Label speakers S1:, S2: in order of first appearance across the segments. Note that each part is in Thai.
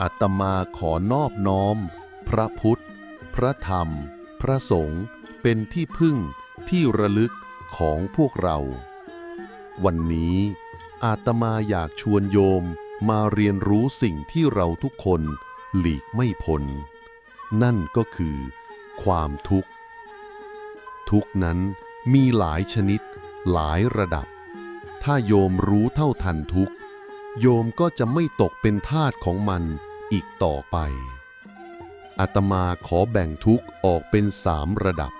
S1: อาตมาขอนอบน้อม พระพุทธ พระธรรม พระสงฆ์เป็นที่พึ่งที่ระลึกของพวกเรา วันนี้ อาตมาอยากชวนโยมมาเรียนรู้สิ่งที่เราทุกคนหลีกไม่พ้นนั่นก็คือ ความทุกข์ ทุกข์นั้นมีหลายชนิด หลายระดับ ถ้าโยมรู้เท่าทันทุกข์โยมก็จะไม่ตกเป็นทาสของมัน อีกต่อไป อาตมาขอแบ่งทุกข์ออกเป็นสามระดับ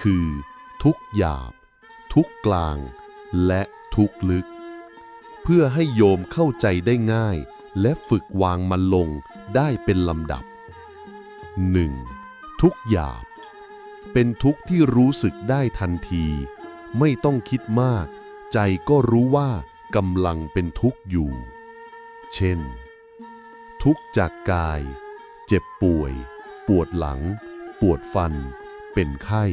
S1: คือ ทุกข์หยาบ ทุกข์กลาง และทุกข์ลึก เพื่อให้โยมเข้าใจได้ง่าย และฝึกวางมันลงได้เป็นลำดับ 1. ทุกข์หยาบ เป็นทุกข์ที่รู้สึกได้ทันที ไม่ต้องคิดมาก ใจก็รู้ว่ากำลังเป็นทุกข์อยู่ เช่น ทุกข์จากกาย เจ็บป่วย ปวดหลัง ปวดฟัน เป็นไข้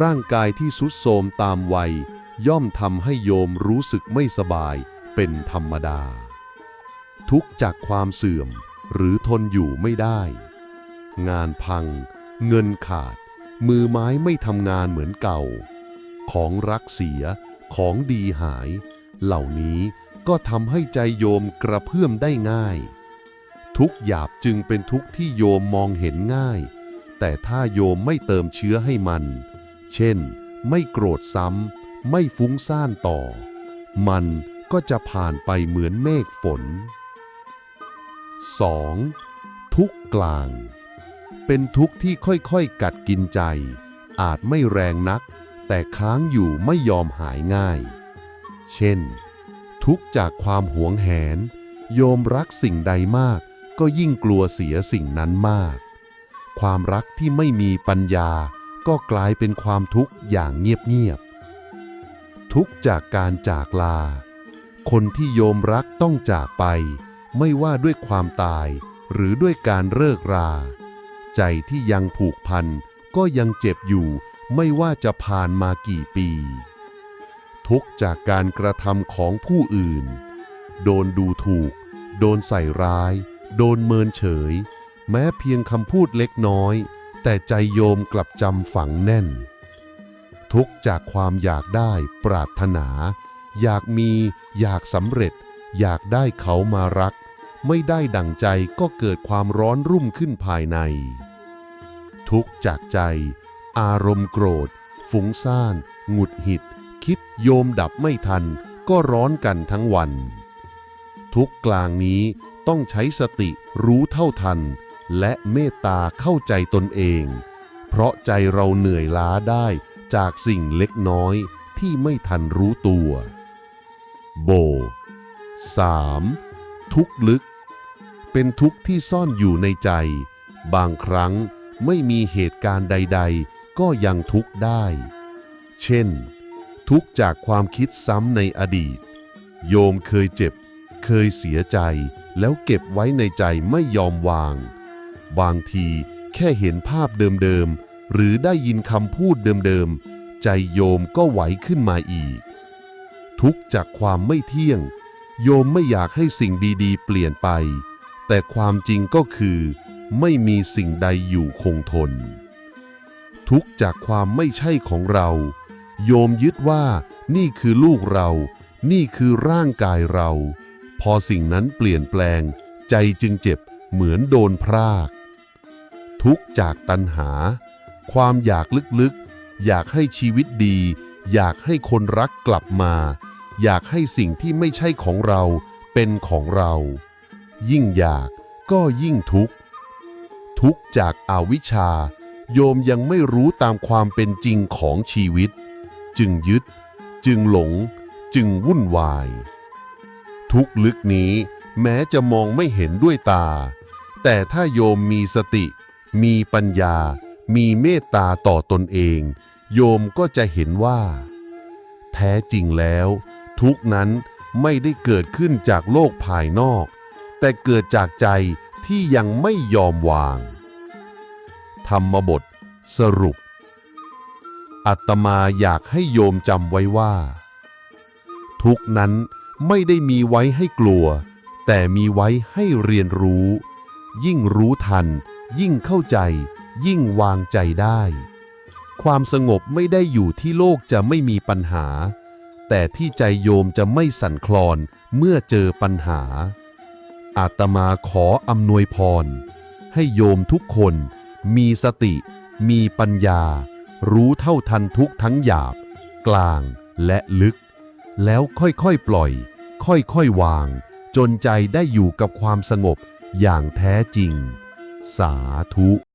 S1: ร่างกายที่สุดโทมตามวัย ย่อมทำให้โยมรู้สึกไม่สบายเป็นธรรมดา ทุกข์จากความเสื่อมหรือทนอยู่ไม่ได้ งานพัง เงินขาด มือไม้ไม่ทำงานเหมือนเก่า ของรักเสีย ของดีหาย เหล่านี้ก็ทำให้ใจโยมกระเพื่อมได้ง่าย ทุกหยาบจึงเป็นทุกที่โยมมองเห็นง่าย แต่ถ้าโยมไม่เติมเชื้อให้มัน เช่น ไม่โกรธซ้ำ ไม่ฟุ้งซ่านต่อ มันก็จะผ่านไปเหมือนเมฆฝน 2. ทุกกลาง เป็นทุกข์ที่ค่อยๆ กัดกินใจ อาจไม่แรงนัก แต่ค้างอยู่ไม่ยอมหายง่าย เช่น ทุกจากความหวงแหน โยมรักสิ่งใดมาก ก็ยิ่งกลัวเสียสิ่งนั้นมาก ความรักที่ไม่มีปัญญาก็กลายเป็นความทุกข์อย่างเงียบๆ ทุกจากการจากลา คนที่โยมรักต้องจากไป ไม่ว่าด้วยความตายหรือด้วยการเลิกรา ใจที่ยังผูกพันก็ยังเจ็บอยู่ไม่ว่าจะผ่านมากี่ปี ทุกจากการกระทำของผู้อื่น โดนดูถูก โดนใส่ร้าย โดนเมินเฉย แม้เพียงคำพูดเล็กน้อย แต่ใจโยมกลับจำฝังแน่น ทุกจากความอยากได้ปรารถนา อยากมี อยากสำเร็จ อยากได้เขามารัก ไม่ได้ดั่งใจก็เกิดความร้อนรุ่มขึ้นภายใน ทุกจากใจ อารมณ์โกรธ ฟุ้งซ่าน หงุดหงิด คิดโยมดับไม่ทันก็ร้อนกันทั้งวัน ทุกกลางนี้ต้องใช้สติรู้เท่าทัน และเมตตาเข้าใจตนเอง เพราะใจเราเหนื่อยล้าได้จากสิ่งเล็กน้อยที่ไม่ทันรู้ตัว โบ 3. ทุกข์ลึก เป็นทุกข์ที่ซ่อนอยู่ในใจ บางครั้งไม่มีเหตุการณ์ใด ๆ ก็ยังทุกข์ได้ เช่น ทุกข์จากความคิดซ้ำในอดีต โยมเคยเจ็บ เคยเสียใจแล้วเก็บไว้ในใจไม่ยอมวาง บางทีแค่เห็นภาพเดิมๆ หรือได้ยินคำพูดเดิมๆ ใจโยมก็ไหวขึ้นมาอีก ทุกจากความไม่เที่ยง โยมไม่อยากให้สิ่งดีๆ เปลี่ยนไป แต่ความจริงก็คือ ไม่มีสิ่งใดอยู่คงทน ทุกจากความไม่ใช่ของเรา โยมยึดว่านี่คือลูกเรา นี่คือร่างกายเรา พอสิ่งนั้นเปลี่ยนแปลง ใจจึงเจ็บเหมือนโดนพราก ทุกจากตัณหา ความอยากลึกๆ อยากให้ชีวิตดี อยากให้คนรักกลับมา อยากให้สิ่งที่ไม่ใช่ของเราเป็นของเรา ยิ่งอยากก็ยิ่งทุกข์ ทุกจากอาวิชชา โยมยังไม่รู้ตามความเป็นจริงของชีวิต จึงยึด จึงหลง จึงวุ่นวาย ทุกลึกนี้แม้จะมองไม่เห็นด้วยตา แต่ถ้าโยมมีสติ มีปัญญา มีเมตตาต่อตนเอง โยมก็จะเห็นว่า แท้จริงแล้ว ทุกนั้นไม่ได้เกิดขึ้นจากโลกภายนอก แต่เกิดจากใจที่ยังไม่ยอมวาง ธรรมบทสรุป อัตมาอยากให้โยมจำไว้ว่า ทุกนั้น ไม่ได้มีไว้ให้กลัว แต่มีไว้ให้เรียนรู้ ยิ่งรู้ทัน ยิ่งเข้าใจ ยิ่งวางใจได้ ความสงบไม่ได้อยู่ที่โลกจะไม่มีปัญหา แต่ที่ใจโยมจะไม่สั่นคลอนเมื่อเจอปัญหา อาตมาขออำนวยพร ให้โยมทุกคน มีสติ มีปัญญา รู้เท่าทันทุกทั้งหยาบ กลางและลึก แล้วค่อยๆปล่อย ค่อยๆวาง จนใจได้อยู่กับความสงบอย่างแท้จริง สาธุ